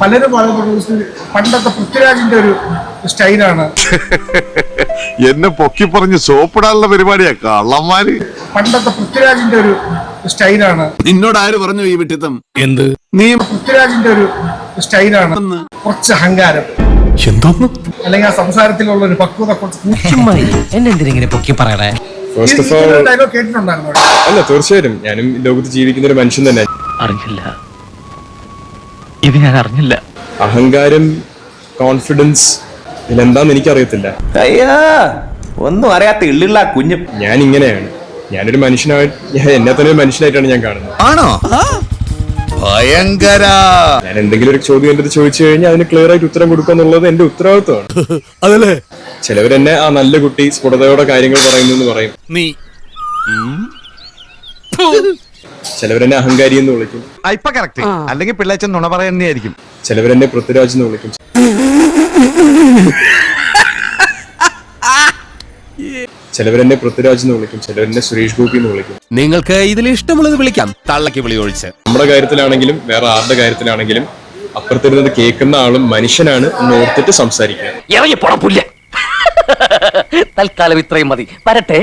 പലരും പറയുന്നത് പണ്ടത്തെ പൃഥ്വിരാജിന്റെ ഒരു സ്റ്റൈലാണ്. എന്നെ പൊക്കി പറഞ്ഞ് സോപ്പിടാനുള്ള പരിപാടിയാ കള്ളന്മാര്. പണ്ടത്തെ പൃഥ്വിരാജിന്റെ ഒരു സ്റ്റൈലാണ്. നിന്നോട് ആര് പറഞ്ഞു ഈ വിട്ടിത്തം? എന്ത്? നീ പൃഥ്വിരാജിന്റെ ഒരു സ്റ്റൈലാണ്. കുറച്ച് അഹങ്കാരം. എന്തോന്ന്? അല്ലെങ്കിൽ ആ സംസാരത്തിലുള്ള ഒരു പക്വത കുറച്ച് പൊക്കി പറയണേ? ഫസ്റ്റ് ഓഫ് ഓൾ ഡയലോഗ് കേട്ടിട്ടുണ്ടായിരുന്നു? അല്ല തീർച്ചയായിട്ടും. ഞാനും ഈ ലോകത്ത് ജീവിക്കുന്ന ഒരു മനുഷ്യൻ തന്നെ അറിഞ്ഞില്ല ഇത് ഞാൻ അറിഞ്ഞില്ല. അഹങ്കാരം കോൺഫിഡൻസ് ഇതിലെന്താന്ന് എനിക്കറിയത്തില്ല. അയ്യാ ഒന്നും അറിയാത്ത ഇള്ളിള്ള കുഞ്ഞു. ഞാൻ ഇങ്ങനെയാണ് ഞാനൊരു മനുഷ്യനായിട്ട് ഞാൻ എന്നെ തന്നെ ഒരു മനുഷ്യനായിട്ടാണ് ഞാൻ കാണുന്നത്. ആണോ? ഭയങ്കര. ഞാൻ എന്തെങ്കിലും ഒരു ചോദ്യം എന്റെ അടുത്ത് ചോദിച്ചു കഴിഞ്ഞാൽ അതിന് ക്ലിയർ ആയിട്ട് ഉത്തരം കൊടുക്കുക എന്നുള്ളത് എന്റെ ഉത്തരവാദിത്വമാണ്. അതല്ലേ? ചിലവരെന്നെ ആ നല്ല കുട്ടി സ്ഫുടതയോടെ കാര്യങ്ങൾ പറയുന്നു എന്ന് പറയും. നീ. ചിലവരെന്നെ അഹങ്കാരി എന്ന് വിളിക്കും. ഇപ്പൊ കറക്റ്റ് അല്ലെങ്കിൽ പിള്ളേച്ചൻ നുണ പറയുന്നതായിരിക്കും. ചിലവരെന്നെ പൃഥ്വിരാജ് എന്ന് വിളിക്കും. ചിലവരെന്നെ പൃഥ്വിരാജ് എന്ന് വിളിക്കും. ചിലവരെന്നെ സുരേഷ് ഗോപി എന്ന് വിളിക്കും. നിങ്ങൾക്ക് ഇതിൽ ഇഷ്ടമുള്ളത് വിളിക്കാം. തള്ളക്ക് വിളി ഒഴിച്ച്. നമ്മുടെ കാര്യത്തിലാണെങ്കിലും വേറെ ആരുടെ കാര്യത്തിലാണെങ്കിലും അപ്പുറത്തിരുന്നത് കേൾക്കുന്ന ആളും മനുഷ്യനാണ് എന്ന് ഓർത്തിട്ട് സംസാരിക്കുക. ഇറങ്ങി പോടാ പുല്ല. തൽക്കാലം ഇത്രയും മതി. വരട്ടെ.